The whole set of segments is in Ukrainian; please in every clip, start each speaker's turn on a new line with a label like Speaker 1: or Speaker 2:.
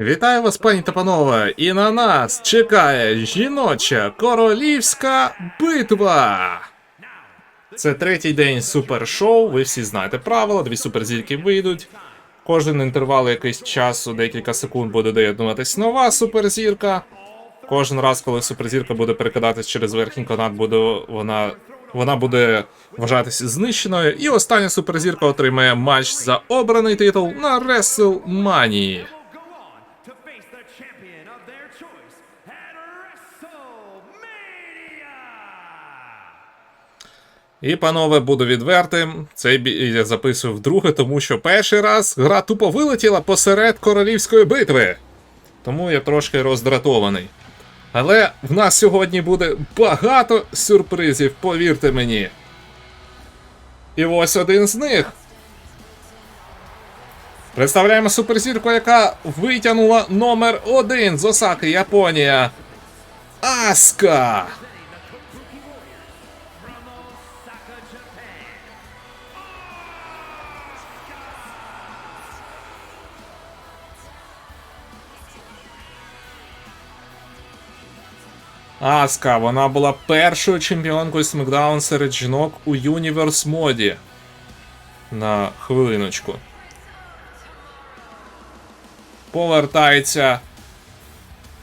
Speaker 1: Вітаю вас, пані та панове! І на нас чекає жіноча королівська битва. Це третій день супершоу. Ви всі знаєте правила, дві суперзірки вийдуть. Кожен інтервал якийсь часу, декілька секунд буде доєднуватись нова суперзірка. Кожен раз, коли суперзірка буде перекидатись через верхній канат, буде вона, вона буде вважатися знищеною. І остання суперзірка отримає матч за обраний титул на WrestleMania. І, панове, буду відвертим. Цей я записую вдруге, тому що перший раз гра тупо вилетіла посеред королівської битви. Тому я трошки роздратований. Але в нас сьогодні буде багато сюрпризів, повірте мені. І ось один з них. Представляємо суперзірку, яка витягнула номер один з Осаки, Японія. Аска! Аска, вона була першою чемпіонкою SmackDown серед жінок у Юніверс моді. На хвилиночку. Повертається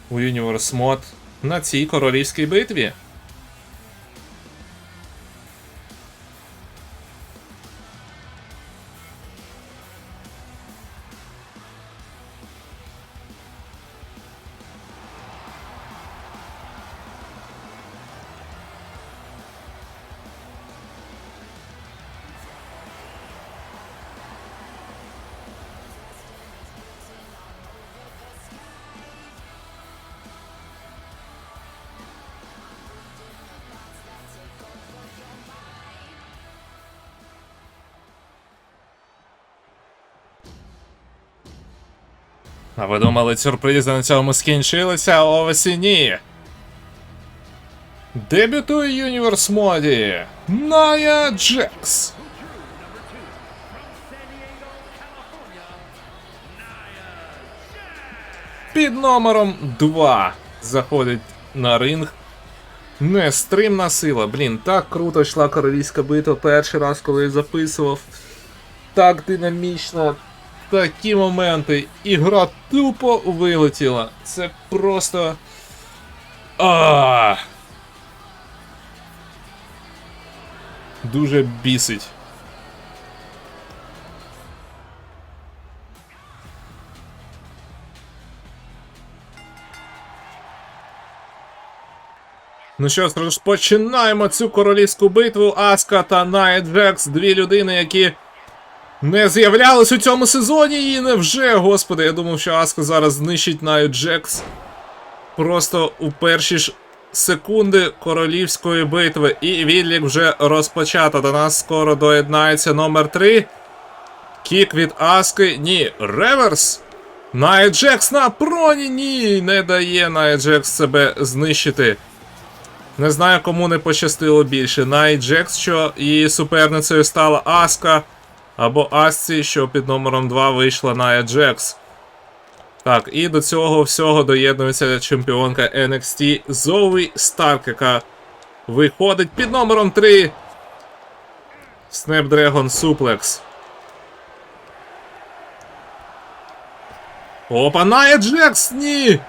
Speaker 1: у Universe мод на цій королівській битві. А ви думали, сюрпризи на цьому скінчилися, а ось ні. Дебютує Universe моді Ная Джекс. Під номером 2 заходить на ринг. Нестримна сила. Блін, так круто йшла королівська битва перший раз, коли я записував. Так динамічно, такі моменти. Ігра тупо вилетіла. Це просто. А. Дуже бісить. Ну що ж, розпочинаємо цю королівську битву. Аска та Найт Джекс. Дві людини, які не з'являлись у цьому сезоні і невже, господи, я думав, що Аска зараз знищить Найт Джекс. Просто у перші ж секунди королівської битви. І відлік вже розпочато. До нас скоро доєднається номер 3. Кік від Аски. Ні, реверс. Найт Джекс на проні. Ні, не дає Найт Джекс себе знищити. Не знаю, кому не пощастило більше. Найт Джекс, що її суперницею стала Аска. Або Асці, що під номером 2 вийшла Ная Джекс. Так, і до цього всього доєднується чемпіонка NXT Зоуі Старк, яка виходить під номером 3. Snapdragon Suplex. Опа, Ная Джекс! Ні!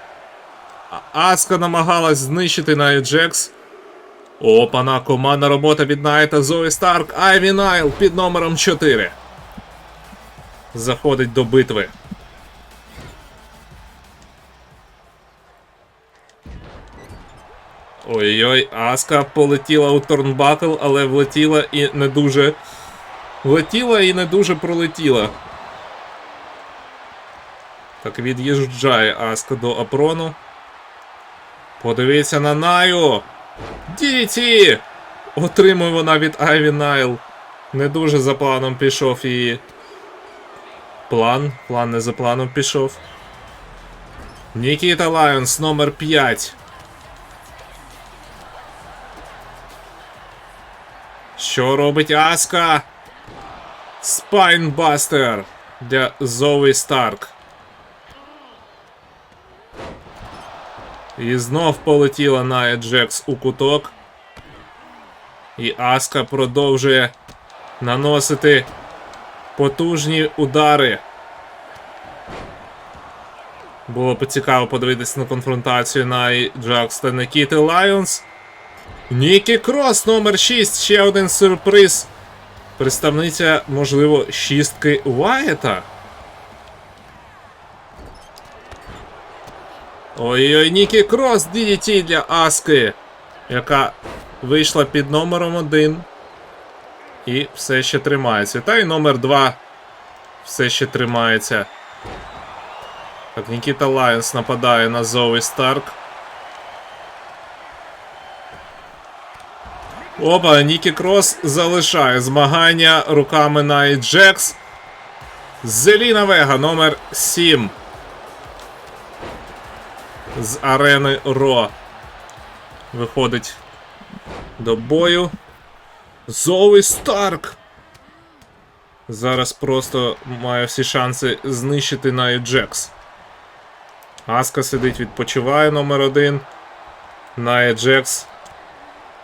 Speaker 1: Аска намагалась знищити Ная Джекс. Опана, командна робота від Найта Зої Старк, Айві Найл під номером 4. Заходить до битви. Ой-ой, Аска полетіла у Торнбакл, але влетіла і не дуже. Влетіла і не дуже пролетіла. Так від'їжджає Аска до Апрону. Подивіться на Наю. Діті! Отримує вона від Айві Найл. Не дуже за планом пішов її. План. План не за планом пішов. Нікіта Лайонс номер 5. Що робить Аска? Спайнбастер для Зоуі Старк. І знов полетіла Ная Джекс у куток. І Аска продовжує наносити потужні удари. Було б цікаво подивитися на конфронтацію на Джакс та Никіти Лайонс. Нікі Крос номер 6. Ще один сюрприз. Представниця, можливо, шістки Уайта. Ой-ой, Нікі Крос DDT для Аски, яка вийшла під номером 1 і все ще тримається. Та й номер 2 все ще тримається. Так, Нікіта Лайонс нападає на Зоуі Старк. Опа, Нікі Крос залишає змагання руками на Джекс. Зеліна Вега номер 7 з арени Ро. Виходить до бою. Зоуі Старк. Зараз просто має всі шанси знищити Ная Джекс. Аска сидить, відпочиває номер один. Ная Джекс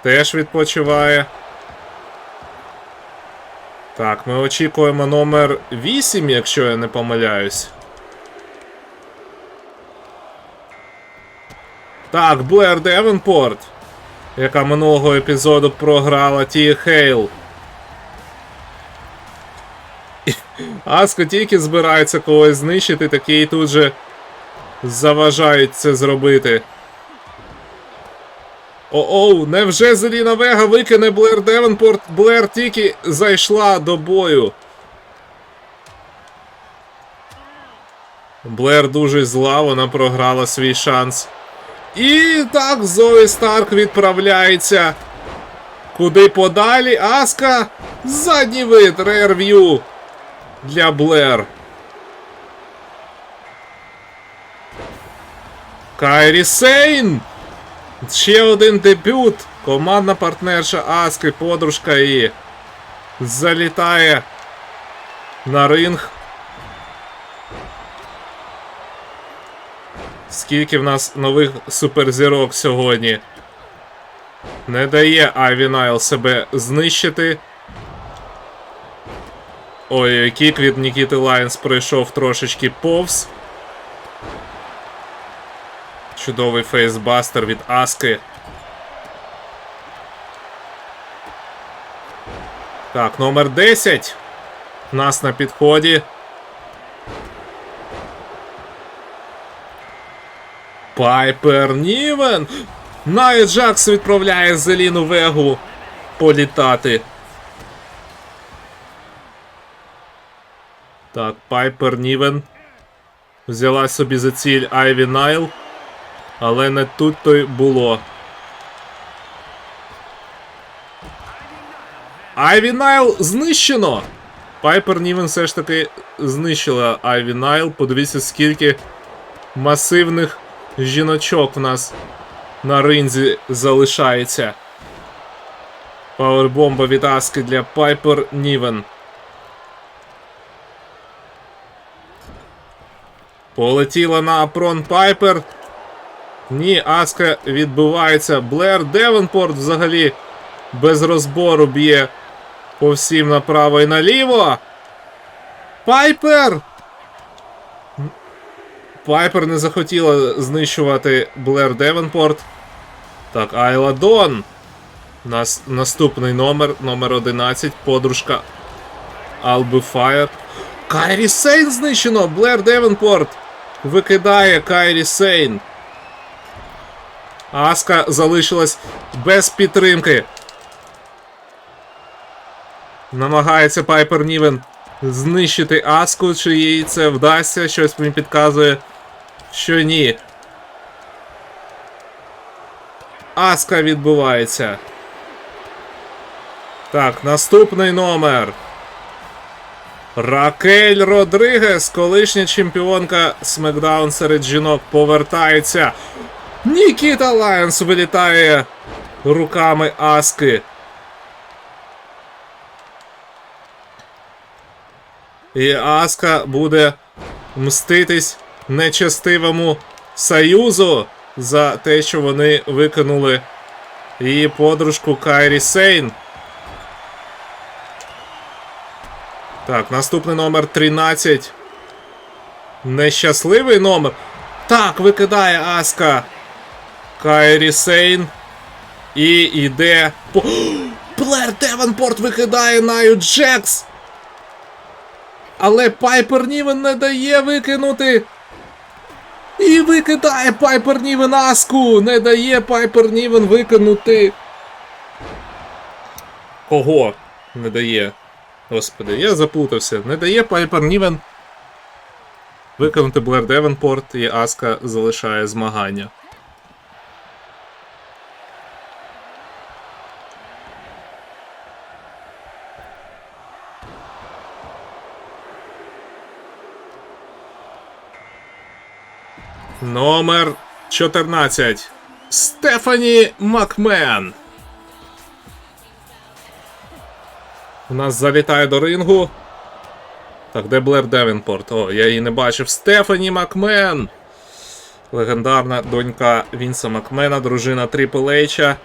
Speaker 1: теж відпочиває. Так, ми очікуємо номер 8, якщо я не помиляюсь. Так, Блер Девенпорт, яка минулого епізоду програла Ті Хейл. Аско тільки збирається когось знищити, такий тут же заважають це зробити. О-оу, невже Зеліна Вега викине Блер Девенпорт? Блер тільки зайшла до бою. Блер дуже зла, вона програла свій шанс. І так, Зої Старк відправляється. Куди подалі? Аска. Задній вид, рерв'ю для Блер. Кайрі Сейн! Ще один дебют. Командна партнерша Аски, подружка її. Залітає на ринг. Скільки в нас нових суперзірок сьогодні. Не дає Айві Найл себе знищити. Ой, кік від Нікіти Лайнс пройшов трошечки повз. Чудовий фейсбастер від Аски. Так, номер 10. Нас на підході. Пайпер Нівен. Найя Джакс відправляє Зеліну Вегу політати. Так, Пайпер Нівен. Взяла собі за ціль Айві Найл. Але не тут то й було. Айві Найл знищено! Пайпер Нівен все ж таки знищила Айві Найл. Подивіться, скільки масивних жіночок в нас на ринзі залишається. Пауербомба від Аски для Пайпер Нівен. Полетіла на Апрон Пайпер. Ні, Аска відбувається. Блер Девенпорт взагалі без розбору б'є по всім направо і наліво. Пайпер! Пайпер не захотіла знищувати Блер Девенпорт. Так, Айла Дон. Нас наступний номер, номер 11, подружка Алби Фаєр. Кайрі Сейн знищено! Блер Девенпорт викидає Кайрі Сейн. Аска залишилась без підтримки. Намагається Пайпер Нівен знищити Аску, чи їй це вдасться, щось мені підказує, що ні. Аска відбувається. Так, наступний номер. Ракель Родригес, колишня чемпіонка Смакдаун серед жінок, повертається. Нікіта Лайонс вилітає руками Аски. І Аска буде мститись нечестивому союзу за те, що вони викинули її подружку Кайрі Сейн. Так, наступний номер 13. Нещасливий номер. Так, викидає Аска. Кайрі Сейн. І йде. По... Блер Девенпорт викидає Наю Джекс. Але Пайпер Нівен не дає викинути. І викидає Пайпер Нівен Аску. Не дає Пайпер Нівен викинути. Кого не дає? Господи, я заплутався. Не дає Пайпер Нівен виконати Блер Девенпорт і Аска залишає змагання. Номер 14. Стефані Макмен. У нас залітає до рингу. Так, де Блер Девенпорт? О, я її не бачив. Стефані Макмен. Легендарна донька Вінса Макмена, дружина Трипл Ейча.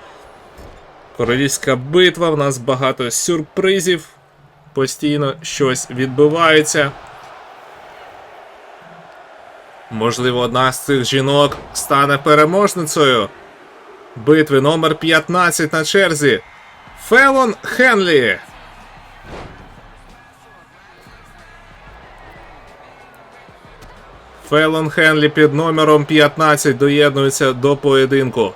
Speaker 1: Королівська битва. У нас багато сюрпризів. Постійно щось відбувається. Можливо, одна з цих жінок стане переможницею. Битви номер 15 на черзі. Фелон Хенлі. Фелон Хенлі під номером 15 доєднується до поєдинку.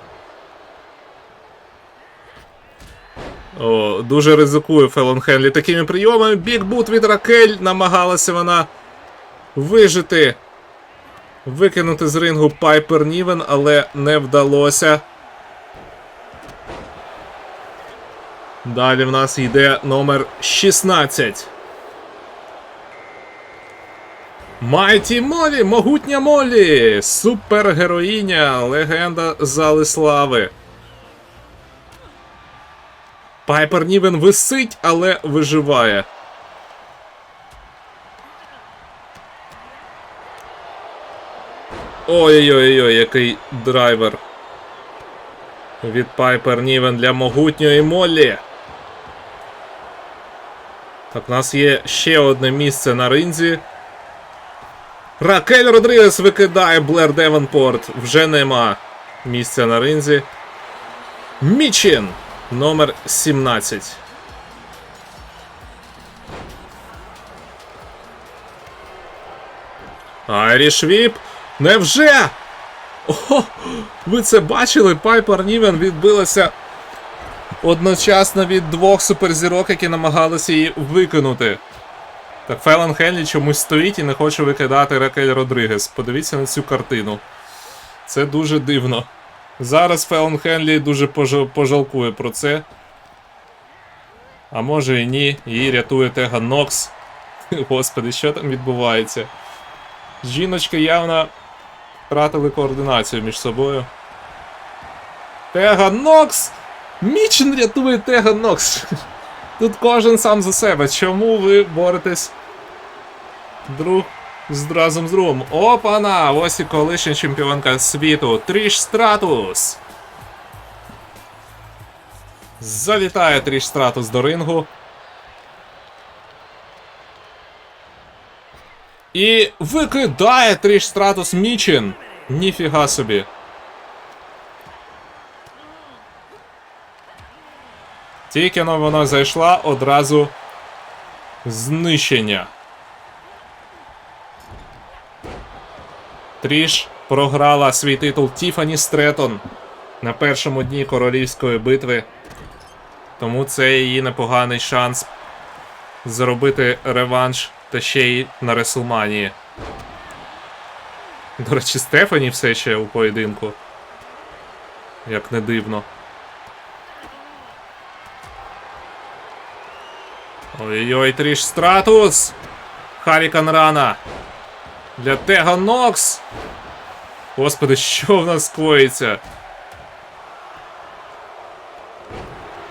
Speaker 1: О, дуже ризикує Фелон Хенлі такими прийомами. Бікбут від Ракель намагалася вона вижити. Викинути з рингу Пайпер Нівен, але не вдалося. Далі в нас йде номер 16. Майті Молі, могутня Молі! Супергероїня, легенда зали слави. Пайпер Нівен висить, але виживає. Ой-ой-ой, який драйвер. Від Пайпер Нівен для могутньої Моллі. Так, у нас є ще одне місце на ринзі. Ракель Родрігес викидає Блер Девенпорт. Вже нема місця на ринзі. Мічин номер 17. Айріш Віп. Невже? О, ви це бачили? Пайпер Нівен відбилася одночасно від двох суперзірок, які намагалися її викинути. Так, Фелен Хенлі чомусь стоїть і не хоче викидати Ракель Родригес. Подивіться на цю картину. Це дуже дивно. Зараз Фелен Хенлі дуже пожалкує про це. А може і ні, її рятує Тега Нокс. Господи, що там відбувається? Жіночки явно втратили координацію між собою. Тега Нокс! Мічин рятує Тега Нокс! Тут кожен сам за себе. Чому ви боретесь друг з разом з другом? Опана! Ось і колишня чемпіонка світу Тріш Стратус. Залітає Тріш Стратус до рингу. І викидає Тріш Стратус Мічин. Ніфіга собі. Тільки но вона зайшла одразу знищення. Тріш програла свій титул Тіфані Стретон на першому дні королівської битви. Тому це її непоганий шанс зробити реванш та ще й на Реслманії. До речі, Стефані все ще у поєдинку. Як не дивно. Ой-ой, Тріш Стратус! Харікан Рана! Для Тега Нокс! Господи, що в нас коїться?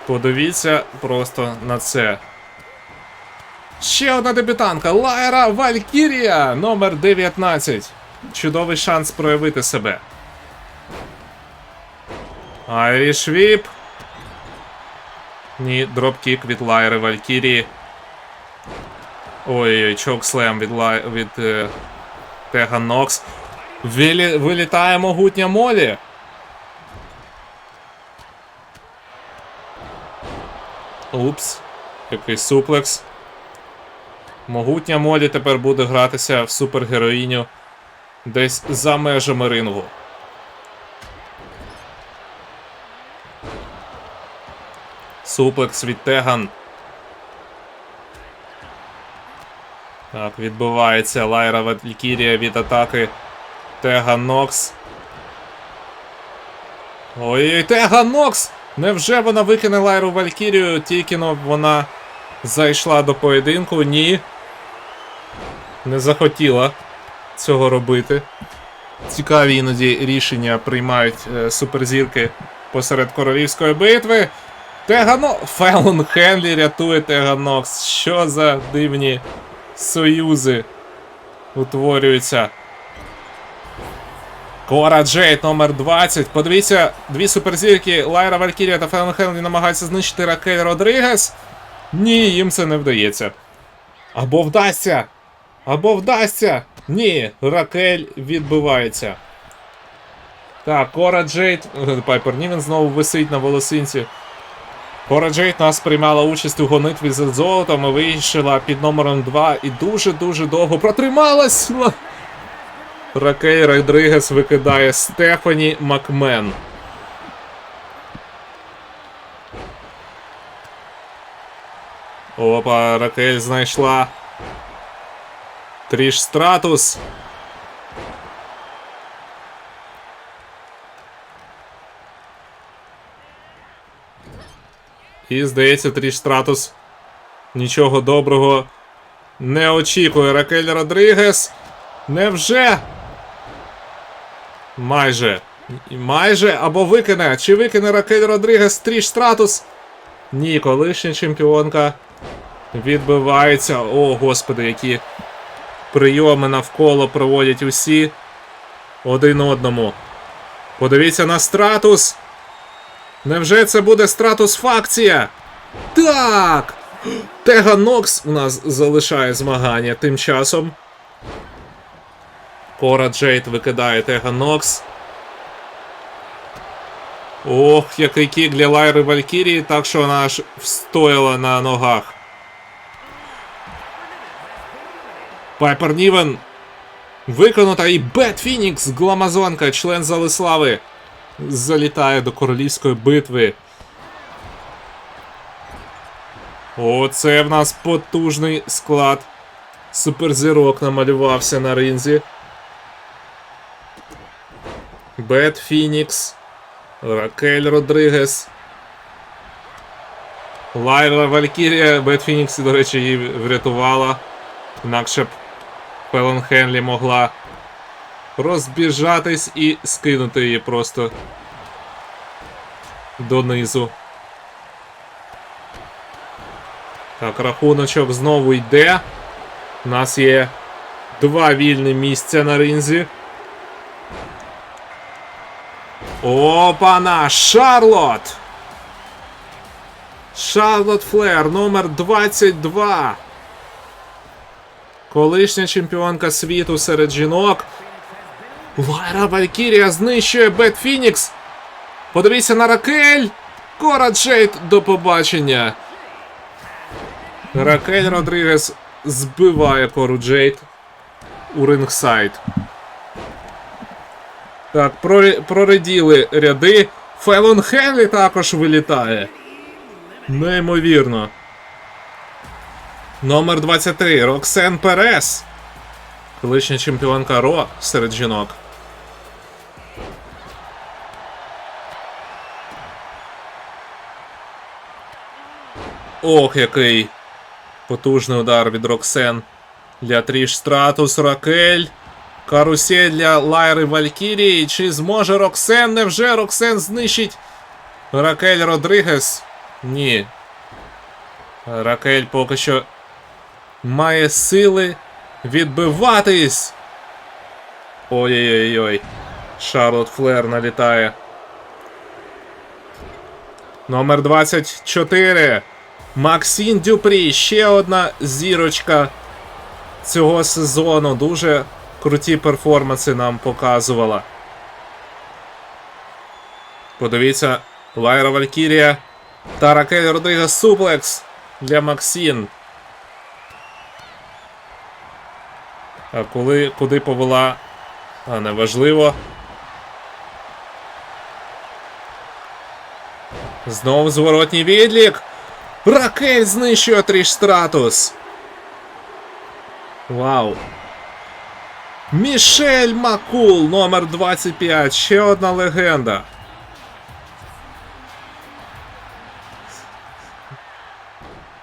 Speaker 1: Подивіться просто на це. Ще одна дебютанка Лайра Валькірія, номер 19. Чудовий шанс проявити себе. Айріш Віп. Ні, дропкік від Лайри Валькірії. Ой-ой, чокслем від, Лай... від е... Тега Нокс. Вилі... Вилітає могутня Молі. Упс. Який суплекс. Могутня Молі тепер буде гратися в супергероїню десь за межами рингу. Суплекс від Теган. Так, відбувається Лайра Валькірія від атаки Теган Нокс. Ой, Теган Нокс! Невже вона викине Лайру Валькірію, тільки вона зайшла до поєдинку? Ні. Не захотіла цього робити. Цікаві іноді рішення приймають е, суперзірки посеред королівської битви. Тегано... Фелон Хенлі рятує Теганокс. Що за дивні союзи утворюються. Кора Джейд номер 20. Подивіться, дві суперзірки Лайра Валькірія та Фелон Хенлі намагаються знищити Ракель Родригес. Ні, їм це не вдається. Або вдасться! Або вдасться! Ні, Ракель відбивається. Так, Кора Джейд. Пайпер Нівен знову висить на волосинці. Кора Джейд нас приймала участь у гонитві за золотом і вийшла під номером 2 і дуже-дуже довго протрималась. Ракель Родригес викидає Стефані Макмен. Опа, Ракель знайшла. Тріш Стратус. І здається, Тріш Стратус нічого доброго не очікує. Ракель Родригес. Невже? Майже. Майже або викине. Чи викине Ракель Родригес Тріш Стратус? Ні, колишня чемпіонка відбивається. О, господи, які прийоми навколо проводять усі один одному. Подивіться на стратус. Невже це буде стратус факція? Так! Тега Нокс у нас залишає змагання тим часом. Кора Джейд викидає Тега Нокс. Ох, який кік для Лайри Валькірії, так що вона аж встояла на ногах. Пайпер Нівен виконута і Бет Фінікс, Гламазонка, член Залислави, залітає до королівської битви. Оце в нас потужний склад. Суперзірок намалювався на ринзі. Бет Фінікс. Ракель Родригес. Лайра Валькірія. Бет Фінікс, до речі, її врятувала. Інакше б Фелон Хенлі могла розбіжатись і скинути її просто донизу. Так, рахуночок знову йде. У нас є два вільні місця на ринзі. Опана! Шарлот! Шарлот Флер, номер 22. Колишня чемпіонка світу серед жінок. Лайра Валькірія знищує Бет Фінікс. Подивіться на Ракель. Кора Джейд до побачення. Ракель Родригес збиває Кору Джейд у рингсайд. Так, прореділи ряди. Фелон Хенлі також вилітає. Неймовірно. Номер 23. Роксен Перес. Колишня чемпіонка Ро серед жінок. Ох, який потужний удар від Роксен для Тріш Стратус Ракель. Карусель для Лайри Валькірії. Чи зможе Роксен? Невже Роксен знищить Ракель Родригес? Ні. Ракель поки що має сили відбиватись. Ой-ой-ой. Шарлот Флер налітає Номер 24. Максим Дюпрі. Ще одна зірочка цього сезону. Дуже круті перформанси нам показувала. Подивіться, Лайра Валькірія та Ракель Родригес Суплекс для Максін. Коли куди повела, а неважливо. Знову зворотній відлік. Ракель знищує Тріш Стратус. Вау. Мішель Макул, номер 25. Ще одна легенда.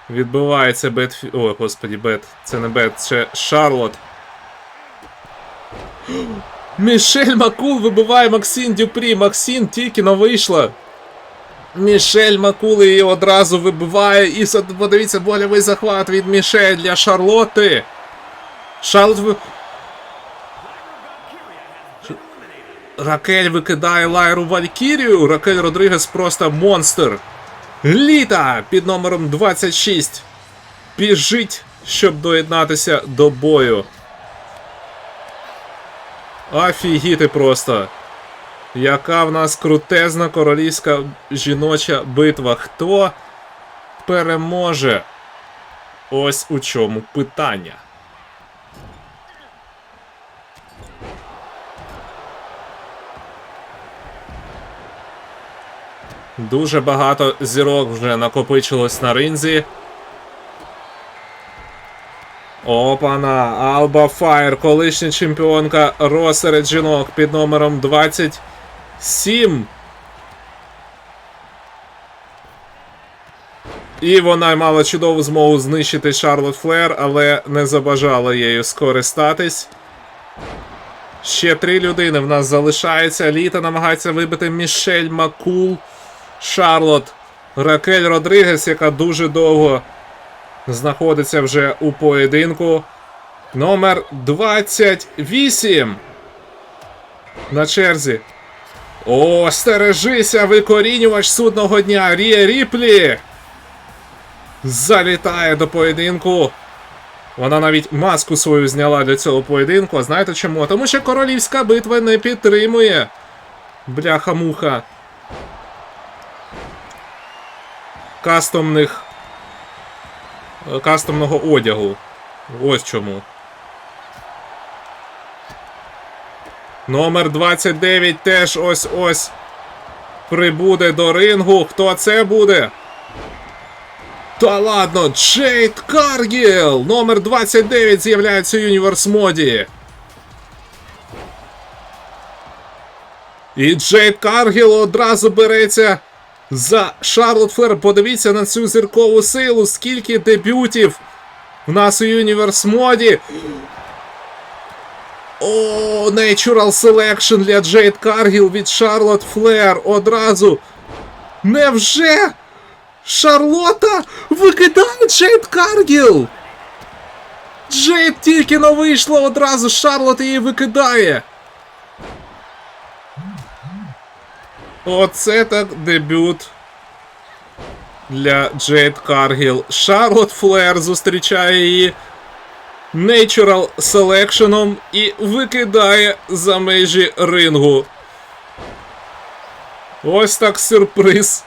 Speaker 1: Відбивається Бет. О, господі, Бет. Це не Бет, це Шарлот. Мішель Макул вибиває Максим Дюпрі. Максим тільки но вийшла. Мішель Макул її одразу вибиває. І подивіться, больовий захват від Мішель для Шарлотти. Шарлот. Ракель викидає Лайру Валькірію. Ракель Родригес просто монстр. Літа під номером 26. Біжить, щоб доєднатися до бою. Офігіти просто. Яка в нас крутезна королівська жіноча битва. Хто переможе? Ось у чому питання. Дуже багато зірок вже накопичилось на ринзі. Опана, Алба Фаєр, колишня чемпіонка Ро серед жінок під номером 27. І вона мала чудову змогу знищити Шарлот Флер, але не забажала її скористатись. Ще три людини в нас залишається. Літа намагається вибити Мішель Макул, Шарлот, Ракель Родригес, яка дуже довго знаходиться вже у поєдинку. Номер 28. На черзі. О, стережися, викорінювач судного дня. Рія Ріплі. Залітає до поєдинку. Вона навіть маску свою зняла для цього поєдинку. А знаєте чому? Тому що королівська битва не підтримує. Бляха-муха. Кастомних кастомного одягу. Ось чому. Номер 29 теж ось ось прибуде до рингу. Хто це буде? Та ладно, Джейд Каргіл! Номер 29 з'являється у Юніверс моді. І Джейд Каргіл одразу береться за Шарлот Флер. Подивіться на цю зіркову силу, скільки дебютів в нас у Юніверс моді. О, Natural Selection для Джейд Каргіл від Шарлот Флер. Одразу. Невже? Шарлота викидає Джейд Каргіл! Джейд тільки но вийшла одразу, Шарлот її викидає. Оце так дебют для Джейд Каргіл. Шарлот Флер зустрічає її Natural Selection і викидає за межі рингу. Ось так сюрприз.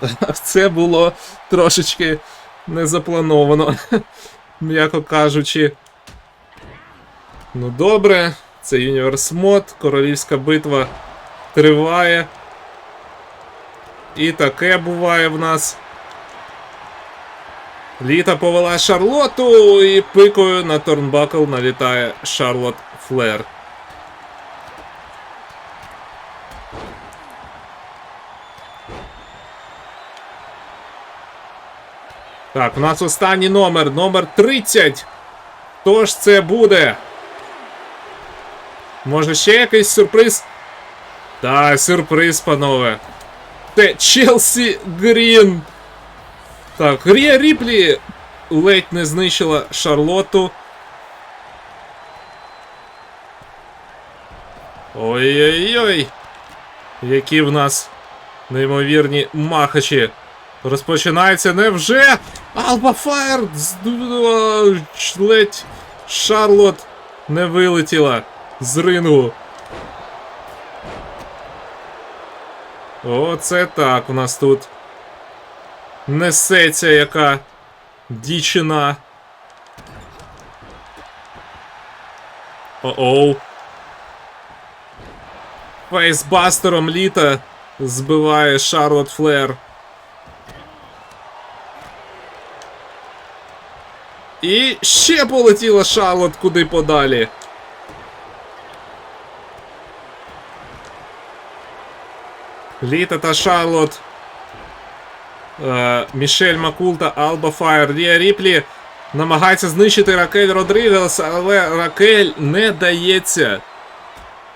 Speaker 1: Це було трошечки незаплановано, м'яко кажучи. Ну добре, це Universe Mod, королівська битва триває. І таке буває в нас. Літа повела Шарлоту і пикою на Торнбакл налітає Шарлот Флер. Так, у нас останній номер, номер 30. Хто ж це буде? Може ще якийсь сюрприз? Та, сюрприз, панове. Це Челсі Грін. Так, Рія Ріплі ледь не знищила Шарлоту. Ой-ой-ой. Які в нас Неймовірні махачі. Розпочинається невже? Алба Фаєр! Ледь Шарлот не вилетіла з рингу. Оце так у нас тут. Несеться яка дічина. О-оу. Фейсбастером літа збиває Шарлот Флер. І ще полетіла Шарлот куди подалі. Літа та Шарлот. Е, Мішель Макулта, Алба Фаєр, Рія Ріплі намагається знищити Ракель Родрігес, але Ракель не дається.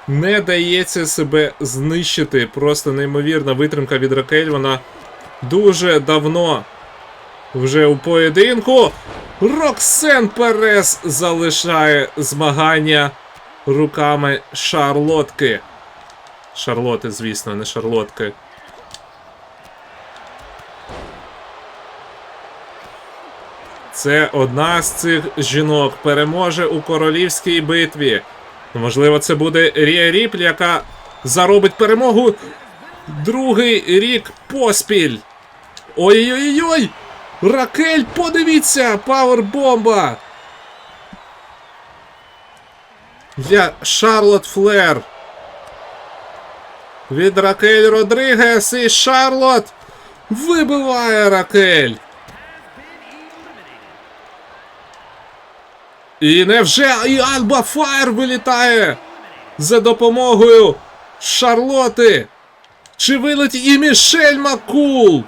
Speaker 1: Не дається себе знищити. Просто неймовірна витримка від Ракель. Вона дуже давно вже у поєдинку. Роксен Перес залишає змагання руками Шарлотки. Шарлоти, звісно, не Шарлотки. Це одна з цих жінок переможе у королівській битві. Можливо, це буде Рія Ріплі, яка заробить перемогу другий рік поспіль. Ой-ой-ой! Ракель, подивіться! Пауербомба! Для Шарлот Флер. Від Ракель Родригес і Шарлот вибиває Ракель. І невже і Альба Фаєр вилітає за допомогою Шарлоти. Чи вилетить і Мішель Макул?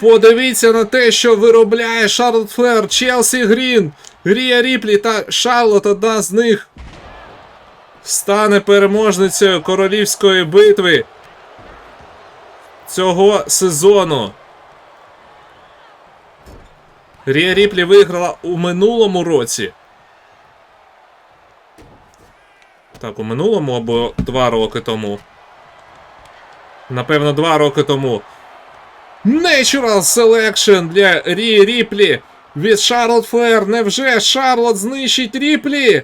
Speaker 1: Подивіться на те, що виробляє Шарлот Флер, Челсі Грін, Рія Ріплі та Шарлот, одна з них. Стане переможницею королівської битви цього сезону. Рія Ріплі виграла у минулому році. Так, у минулому або два роки тому. Напевно, два роки тому. Natural Selection для Рі Ріплі від Шарлот Флер. Невже Шарлот знищить Ріплі?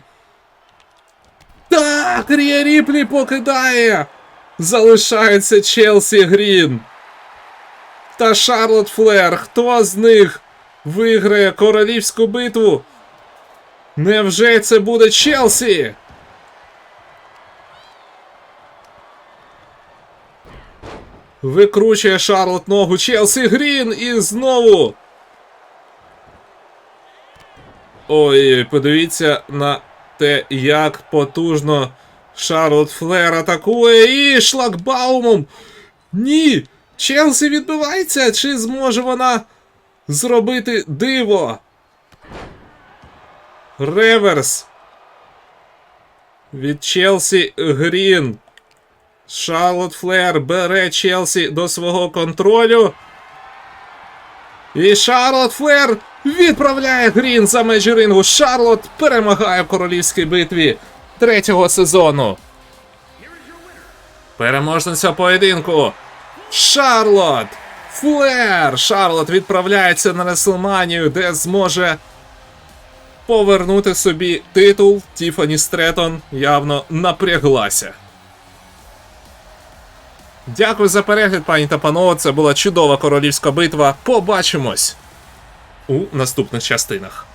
Speaker 1: Так, Рія Ріплі покидає. Залишається Челсі Грін. Та Шарлот Флер. Хто з них виграє королівську битву? Невже це буде Челсі? Викручує Шарлот ногу Челсі Грін і знову. Ой, подивіться на те, як потужно Шарлот Флер атакує і шлагбаумом. Ні! Челсі відбивається, чи зможе вона зробити диво? Реверс. Від Челсі Грін. Шарлот Флер бере Челсі до свого контролю. І Шарлот Флер відправляє Грін за межі рингу. Шарлот перемагає в королівській битві третього сезону. Переможниця поєдинку. Шарлот Флер. Шарлот відправляється на Реслманію, де зможе повернути собі титул. Тіфані Стретон явно напряглася. Дякую за перегляд, пані та панове. Це була чудова королівська битва. Побачимось у наступних частинах.